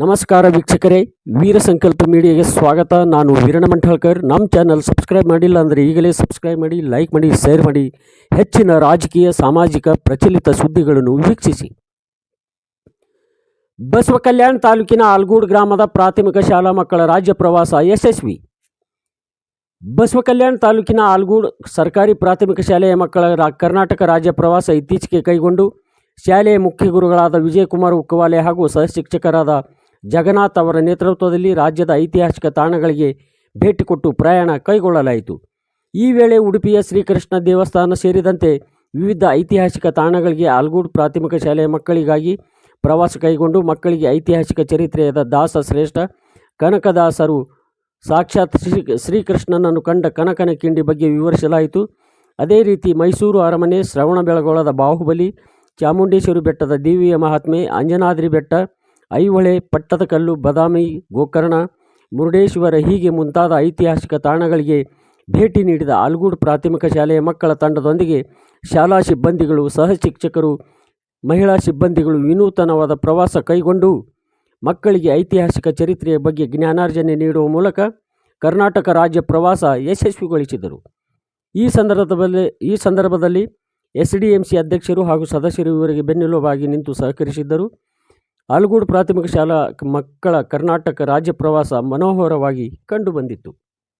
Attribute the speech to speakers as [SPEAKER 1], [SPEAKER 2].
[SPEAKER 1] ನಮಸ್ಕಾರ ವೀಕ್ಷಕರೇ, ವೀರ ಸಂಕಲ್ಪ ಮೀಡಿಯಾಗೆ ಸ್ವಾಗತ. ನಾನು ವೀರಣ ಮಂಠಾಳ್ಕರ್. ನಮ್ಮ ಚಾನಲ್ ಸಬ್ಸ್ಕ್ರೈಬ್ ಮಾಡಿಲ್ಲ ಅಂದರೆ ಈಗಲೇ ಸಬ್ಸ್ಕ್ರೈಬ್ ಮಾಡಿ ಲೈಕ್ ಮಾಡಿ ಶೇರ್ ಮಾಡಿ. ಹೆಚ್ಚಿನ ರಾಜಕೀಯ, ಸಾಮಾಜಿಕ, ಪ್ರಚಲಿತ ಸುದ್ದಿಗಳನ್ನು ವೀಕ್ಷಿಸಿ. ಬಸವ ಕಲ್ಯಾಣ ತಾಲೂಕಿನ ಆಲ್ಗೂಡ್ ಗ್ರಾಮದ ಪ್ರಾಥಮಿಕ ಶಾಲಾ ಮಕ್ಕಳ ರಾಜ್ಯ ಪ್ರವಾಸ ಯಶಸ್ವಿ. ಬಸವ ಕಲ್ಯಾಣ ತಾಲೂಕಿನ ಆಲ್ಗೂಡ್ ಸರ್ಕಾರಿ ಪ್ರಾಥಮಿಕ ಶಾಲೆಯ ಮಕ್ಕಳ ಕರ್ನಾಟಕ ರಾಜ್ಯ ಪ್ರವಾಸ ಇತ್ತೀಚೆಗೆ ಕೈಗೊಂಡು, ಶಾಲೆಯ ಮುಖ್ಯ ಗುರುಗಳಾದ ವಿಜಯಕುಮಾರ್ ಉಕ್ಕವಾಲೆ ಹಾಗೂ ಸಹಶಿಕ್ಷಕರಾದ ಜಗನ್ನಾಥ್ ಅವರ ನೇತೃತ್ವದಲ್ಲಿ ರಾಜ್ಯದ ಐತಿಹಾಸಿಕ ತಾಣಗಳಿಗೆ ಭೇಟಿ ಕೊಟ್ಟು ಪ್ರಯಾಣ ಕೈಗೊಳ್ಳಲಾಯಿತು. ಈ ವೇಳೆ ಉಡುಪಿಯ ಶ್ರೀಕೃಷ್ಣ ದೇವಸ್ಥಾನ ಸೇರಿದಂತೆ ವಿವಿಧ ಐತಿಹಾಸಿಕ ತಾಣಗಳಿಗೆ ಆಲ್ಗೂಡ್ ಪ್ರಾಥಮಿಕ ಶಾಲೆಯ ಮಕ್ಕಳಿಗಾಗಿ ಪ್ರವಾಸ ಕೈಗೊಂಡು ಮಕ್ಕಳಿಗೆ ಐತಿಹಾಸಿಕ ಚರಿತ್ರೆಯಾದ ದಾಸ ಶ್ರೇಷ್ಠ, ಕನಕದಾಸರು ಸಾಕ್ಷಾತ್ ಶ್ರೀ, ಶ್ರೀಕೃಷ್ಣನನ್ನು ಕಂಡ ಕನಕನ ಕಿಂಡಿ ಬಗ್ಗೆ ವಿವರಿಸಲಾಯಿತು. ಅದೇ ರೀತಿ ಮೈಸೂರು ಅರಮನೆ, ಶ್ರವಣಬೆಳಗೊಳದ ಬಾಹುಬಲಿ, ಚಾಮುಂಡೇಶ್ವರಿ ಬೆಟ್ಟದ ದೇವಿಯ ಮಹಾತ್ಮೆ, ಅಂಜನಾದ್ರಿ ಬೆಟ್ಟ ಐಹೊಳೆ ಪಟ್ಟದಕಲ್ಲು ಬದಾಮಿ ಗೋಕರ್ಣ ಮುರುಡೇಶ್ವರ ಹೀಗೆ ಮುಂತಾದ ಐತಿಹಾಸಿಕ ತಾಣಗಳಿಗೆ ಭೇಟಿ ನೀಡಿದ ಆಲ್ಗೂಡ್ ಪ್ರಾಥಮಿಕ ಶಾಲೆಯ ಮಕ್ಕಳ ತಂಡದೊಂದಿಗೆ ಶಾಲಾ ಸಿಬ್ಬಂದಿಗಳು, ಸಹ ಶಿಕ್ಷಕರು, ಮಹಿಳಾ ಸಿಬ್ಬಂದಿಗಳು ವಿನೂತನವಾದ ಪ್ರವಾಸ ಕೈಗೊಂಡು ಮಕ್ಕಳಿಗೆ ಐತಿಹಾಸಿಕ ಚರಿತ್ರೆಯ ಬಗ್ಗೆ ಜ್ಞಾನಾರ್ಜನೆ ನೀಡುವ ಮೂಲಕ ಕರ್ನಾಟಕ ರಾಜ್ಯ ಪ್ರವಾಸ ಯಶಸ್ವಿಗೊಳಿಸಿದರು. ಈ ಸಂದರ್ಭದಲ್ಲಿ ಈ ಸಂದರ್ಭದಲ್ಲಿ ಎಸ್ ಡಿ ಎಂ ಸಿ ಅಧ್ಯಕ್ಷರು ಹಾಗೂ ಸದಸ್ಯರು ಇವರಿಗೆ ಬೆನ್ನೆಲುಬಾಗಿ ನಿಂತು ಸಹಕರಿಸಿದ್ದರು. ಆಲಗೂಡು ಪ್ರಾಥಮಿಕ ಶಾಲಾ ಮಕ್ಕಳ ಕರ್ನಾಟಕ ರಾಜ್ಯ ಪ್ರವಾಸ ಮನೋಹರವಾಗಿ ಕಂಡುಬಂದಿತ್ತು